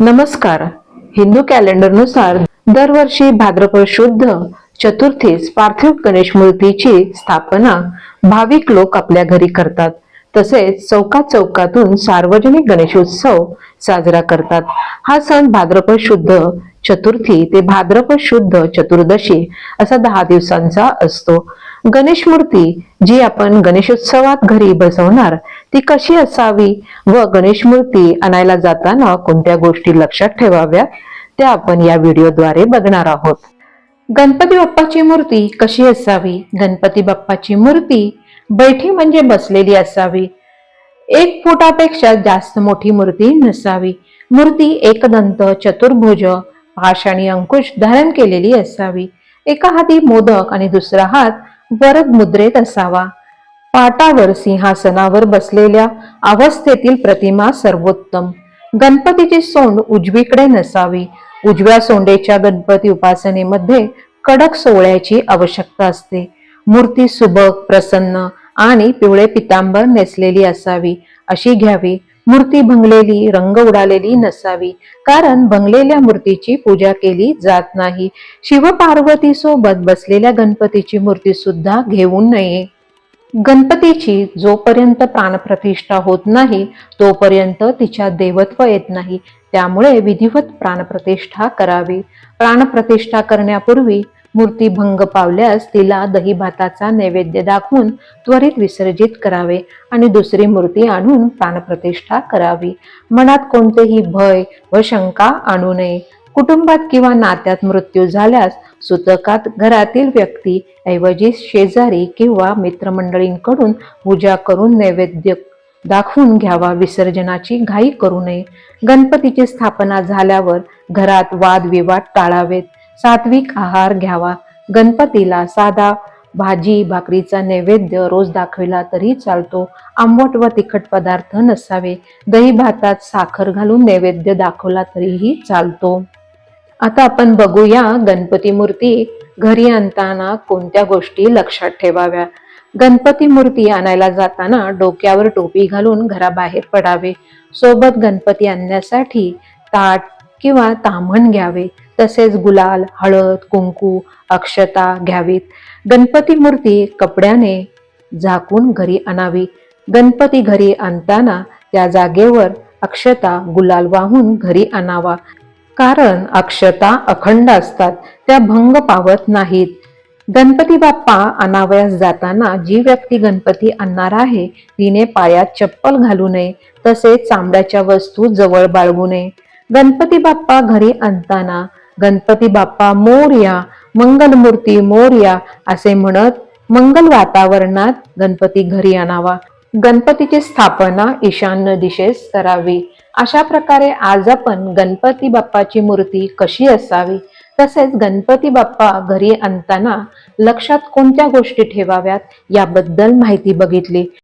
नमस्कार. हिंदू कॅलेंडरनुसार दरवर्षी भाद्रपद शुद्ध चतुर्थीस पार्थिव गणेश मूर्तीची स्थापना भाविक लोक आपल्या घरी करतात. तसेच चौकात चौकातून सार्वजनिक गणेशोत्सव साजरा करतात. हा सण भाद्रपद शुद्ध चतुर्थी ते भाद्रपद शुद्ध चतुर्दशी असा दहा दिवसांचा असतो. गणेश मूर्ती जी आपण गणेशोत्सवात घरी बसवणार ती कशी असावी व गणेश मूर्ती आणायला जाताना कोणत्या गोष्टी लक्षात ठेवाव्या त्या आपण या व्हिडिओद्वारे बघणार आहोत. गणपती बाप्पाची मूर्ती कशी असावी? गणपती बाप्पाची मूर्ती बैठी म्हणजे बसलेली असावी. एक फुटापेक्षा जास्त मोठी मूर्ती नसावी. मूर्ती एकदंत चतुर्भुज पाश आणि अंकुश धारण केलेली असावी. एका हाती मोदक आणि दुसरा हात वरद मुद्रेत असावा. पाटावर सिंहासनावर बसलेल्या अवस्थेतील प्रतिमा सर्वोत्तम. गणपतीची सोंड उजवीकडे नसावी. उजव्या सोंडेच्या गणपती उपासनेमध्ये कडक सोहळ्याची आवश्यकता असते. मूर्ती सुबक प्रसन्न आणि पिवळे पितांबर नेसलेली असावी अशी घ्यावी. मूर्ती भंगलेली रंग उडालेली नसावी. कारण भंगलेल्या मूर्तीची पूजा केली जात नाही. शिवपार्वती सोबत बसलेल्या गणपतीची मूर्ती सुद्धा घेऊ नये. गणपतीची जोपर्यंत प्राणप्रतिष्ठा होत नाही तोपर्यंत तिच्या देवत्व येत नाही. त्यामुळे विधिवत प्राणप्रतिष्ठा करावी. प्राणप्रतिष्ठा करण्यापूर्वी मूर्ती भंग पावल्यास तिला दही भाताचा नैवेद्य दाखवून त्वरित विसर्जित करावे आणि दुसरी मूर्ती आणून प्राणप्रतिष्ठा करावी. मनात कोणतेही भय व शंका आणू नये. कुटुंबात किंवा नात्यात मृत्यू झाल्यास सुतकात घरातील व्यक्ती ऐवजी शेजारी किंवा मित्रमंडळींकडून पूजा करून नैवेद्य दाखवून घ्यावा. विसर्जनाची घाई करू नये. गणपतीची स्थापना झाल्यावर घरात वादविवाद टाळावेत. सात्विक आहार घ्यावा. गणपतीला साधा भाजी भाकरीचा नैवेद्य रोज दाखविला तरी चालतो. आंबट व तिखट पदार्थ नसावे. दही भातात साखर घालून नैवेद्य दाखवला तरीही चालतो. आता आपण बघूया गणपती मूर्ती घरी आणताना कोणत्या गोष्टी लक्षात ठेवाव्या. गणपती मूर्ती आणायला जाताना डोक्यावर टोपी घालून घराबाहेर पडावे. सोबत गणपती आणण्यासाठी ताट किंवा ताम्हण घ्यावे. तसेच गुलाल हळद कुंकू अक्षता घ्यावीत. गणपती मूर्ती कपड्याने झाकून घरी आणावी. गणपती घरी आणताना त्या जागेवर अक्षता गुलाल वाहून घरी आणावा. कारण अक्षता अखंड असतात त्या भंग पावत नाहीत. गणपती बाप्पा अनावयास जाताना जी व्यक्ती गणपती आणणार आहे तिने पायात चप्पल घालू नये तसेच चांबड्याच्या वस्तू जवळ बाळगू नये. गणपती बाप्पा घरी आणताना गणपती बाप्पा मोरया मंगलमूर्ती मोरया असे म्हणत मंगल वातावरणात गणपती घरी आणावा. गणपतीची स्थापना ईशान्य दिशेस करावी. अशा प्रकारे आज आपण गणपती बाप्पाची मूर्ती कशी असावी तसेच गणपती बाप्पा घरी आणताना लक्षात कोणत्या गोष्टी ठेवाव्यात याबद्दल माहिती बघितली.